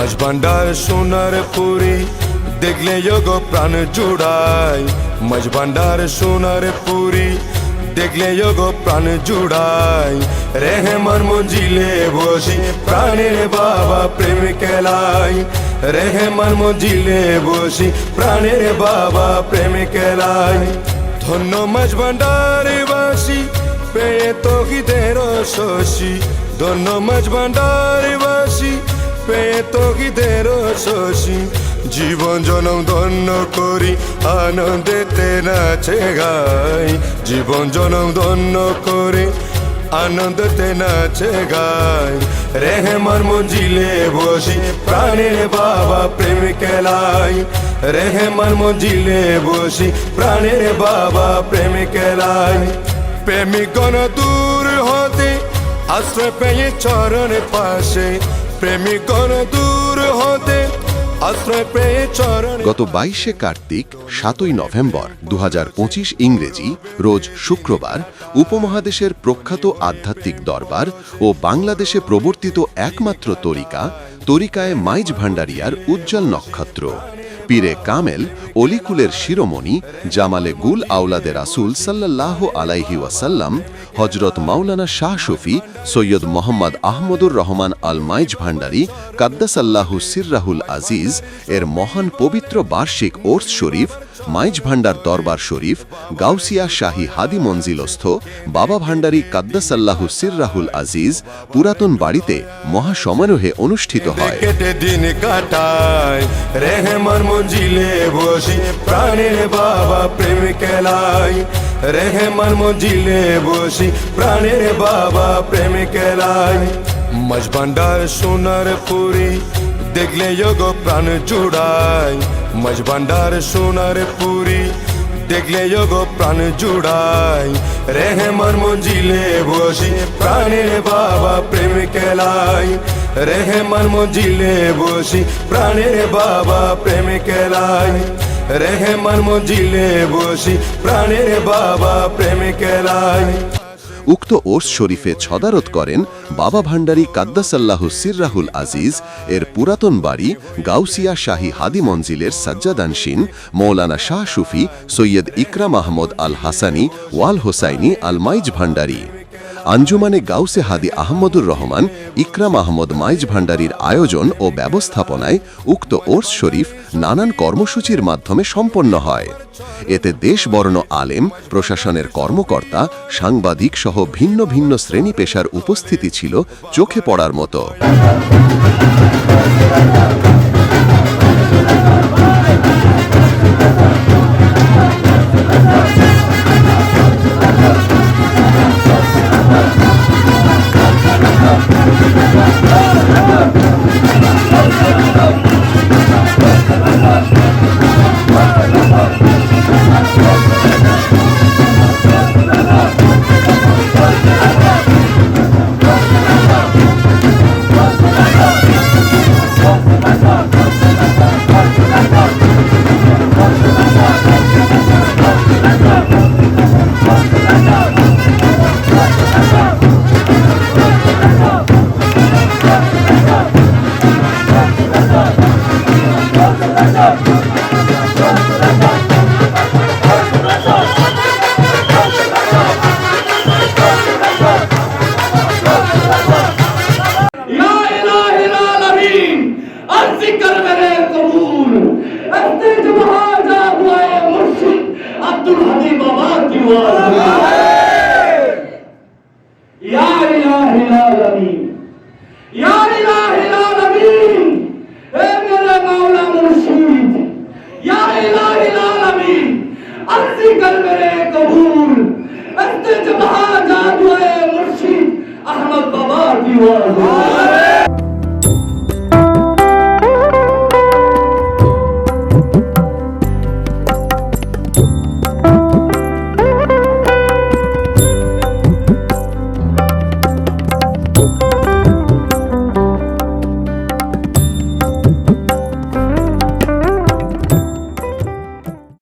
মাঝ ভান্ডার, সোনার পুরি। দেখলে যোগো প্রাণ জুড়াই মাঝ ভান্ডার, সোনার পুরি। দেখলে যোগো প্রাণ জুড়াই রেহমান মঞ্জিলে বসি প্রাণের বাবা প্রেম কেলাই রেহমান মঞ্জিলে বসি প্রাণের বাবা প্রেম কেলাই ধন্য মাঝ ভান্ডার বাসি পেয়ে তো শশী। ধন্য মাঝ ভান্ডার বাসি পেয়ে তো হৃদের শশী। জীবন জনম ধন্য করি আনন্দেতে নাচে গাই। জীবন জনম ধন্য করে আনন্দতে নাচে গাই। রেহমান মঞ্জিলে বসি, প্রাণের বাবা প্রেম কেলাই রেহমান মঞ্জিলে বসি, প্রাণের বাবা প্রেম কেলাই প্রেমিক দূর হতে, আশ্রয় পেয়ে চরণ পাশে। গত বাইশে কার্তিক, সাতই নভেম্বর দু হাজার পঁচিশ ইংরেজি রোজ শুক্রবার উপমহাদেশের প্রখ্যাত আধ্যাত্মিক দরবার ও বাংলাদেশে প্রবর্তিত একমাত্র তরিকা, তরিকায় মাইজ ভাণ্ডারিয়ার উজ্জ্বল নক্ষত্র। পীরে কামেল, অলিকুলের শিরোমণি, জামালে গুল আউলাদে রাসুল সাল্লাহ আলাইহি ওয়াসাল্লাম হজরত মাওলানা শাহ শফি, সৈয়দ মোহাম্মদ আহমদুর রহমান আল মাইজ ভান্ডারী কাদ্দাসাল্লাহু সিররাহুল আজিজ, এর মহান পবিত্র বার্ষিক ওর্স শরীফ মাইজ ভান্ডার দরবার শরীফ, গাউসিয়া শাহী হাদি মঞ্জিলস্থ, বাবা ভান্ডারি কাদ্দাসাল্লাহু সিররাহুল আজিজ পুরাতন বাড়িতে মহাসমারোহে অনুষ্ঠিত হয়। কাটায় মঞ্জিলে বাবা মঞ্জিলে বাবা সোনার দেখলে যোগ প্রাণ জুড়াই মাঝ ভান্ডার, সোনার পুরি, দেখলে যোগ প্রাণ জুড়াই। রেহমান মঞ্জিলে বসি, প্রাণের বাবা প্রেম কেলাই রেহমান মঞ্জিলে বসি, প্রাণের বাবা প্রেম কেলাই রেহমান মঞ্জিলে বসি, প্রাণের বাবা প্রেম কেলাই উক্ত ওর্স শরীফে ছদারত করেন বাবা ভান্ডারী কাদ্দাসাল্লাহ সিররাহুল আজিজ, এর পুরাতন বাড়ি গাউসিয়া শাহী হাদি মঞ্জিলের সাজ্জাদানসিন মৌলানা শাহ সুফি সৈয়দ ইকরাম আহমদ আল হাসানি, ওয়াল হোসাইনি আলমাইজ ভান্ডারী আঞ্জুমানে গাউসে হাদি আহমদুর রহমান, ইকরাম আহমদ মাইজ ভান্ডারীর আয়োজন ও ব্যবস্থাপনায় উক্ত ওর্স শরীফ নানান কর্মসূচির মাধ্যমে সম্পন্ন হয়। এতে দেশবর্ণ আলেম, প্রশাসনের কর্মকর্তা সাংবাদিক সহ ভিন্ন ভিন্ন শ্রেণি পেশার উপস্থিতি ছিল চোখে পড়ার মতো। Thank you.